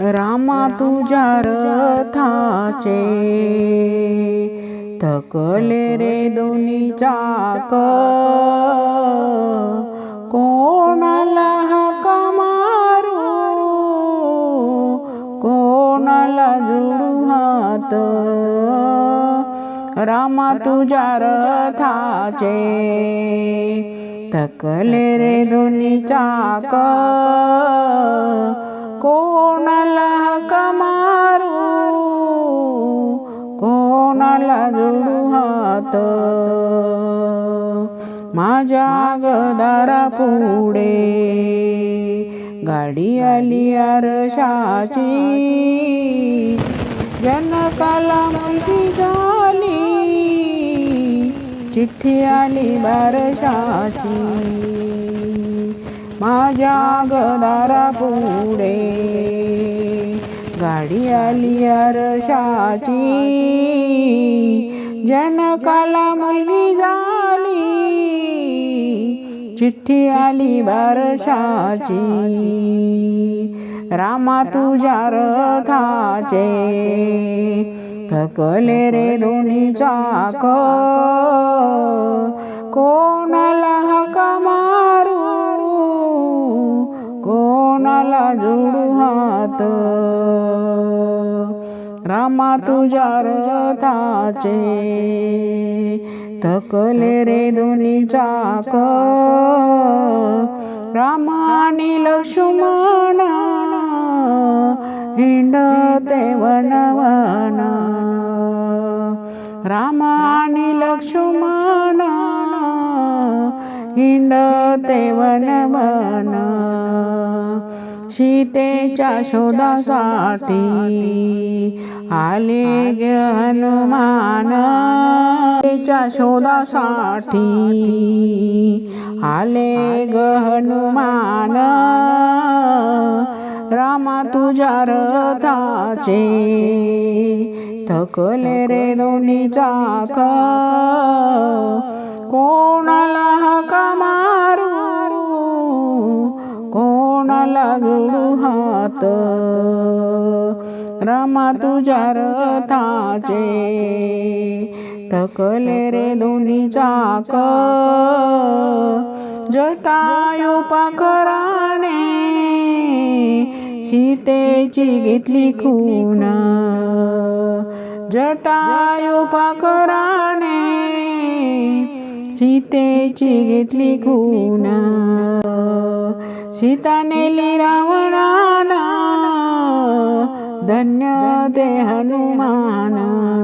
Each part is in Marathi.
रामा तुझ्या रथाचे. थकले रे दोन्ही चाक कोणाला हाका मारू? कोणाला जुडू हात? रामा तुझ्या रथाचे. थकले रे दोन्ही चाक कोणाला हाका मारू? कोणाला जोडू हात? माझ्या गदारा पुढे गाडी आली आरशाची. जनकाला मुलगी झाली. चिठ्ठी आली बारशाची. माझ्या गदारा पुढे गाडी आली आरशाची. जनकाला मुलगी झाली. चिठ्ठी आली बारशाची. रामा तुझ्या रथाचे. थकले रे दोन्ही चाक. कोण हात रामा तुझ्या रथाचे थकले रे दोन्ही चाक राम आणि लक्ष्मण हिंडते वनवन. राम आणि लक्ष्मण हिंडते वनवन. सीतेच्या शोधासाठी आले ग हनुमान. सीतेच्या शोधासाठी आले ग हनुमान. रामा तुझ्या रथाचे थकले रे दोन्ही चाक. कोणाला कोणाला जोडू हात. रामा तुझ्या रथाचे थकले रे दोन्ही चाक. जटायू पाखराने सीतेची घेतली खून. जटायू पाखराने सीतेची घेतली खून. सीता नेली रावणाला धन्य ते हनुमान.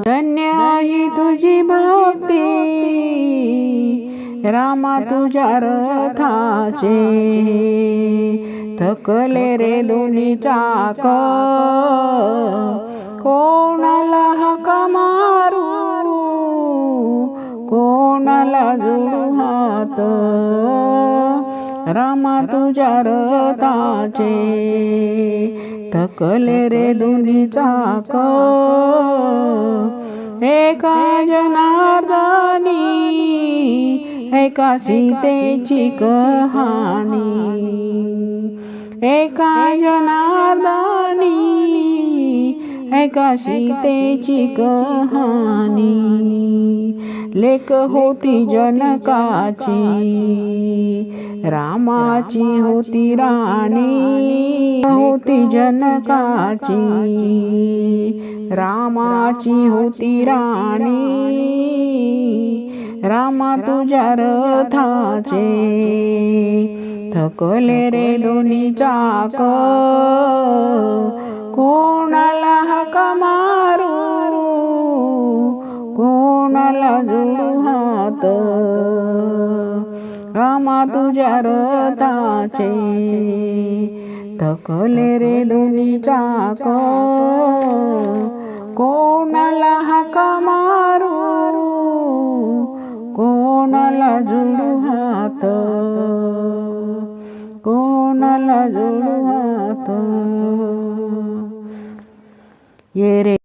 धन्य ही तुझी भक्ती. रामा तुझ्या रथाचे. थकले रे दोन्ही चाक. कोणाला हकामा कोणाला जोडू हात रामा तुझ्या रथाचे थकले रे दोन्ही चाक एका जनार्दनी एका सीतेची कहाणी। एका जनार्दनी एका सीतेची कहाणी लेक होती जनकाची रामाची होती राणी। होती जनकाची रामाची होती राणी। रामा तुझ्या रथाचे। थकले रे दोन्ही चाक कोणाला हाका मारू कोणाला जोडू हात रामा तुझ्या रथाचे थकले रे दोन्ही चाक कोणाला हाका मारू कोणाला जोडू हात कोणाला जोडू हात ये रे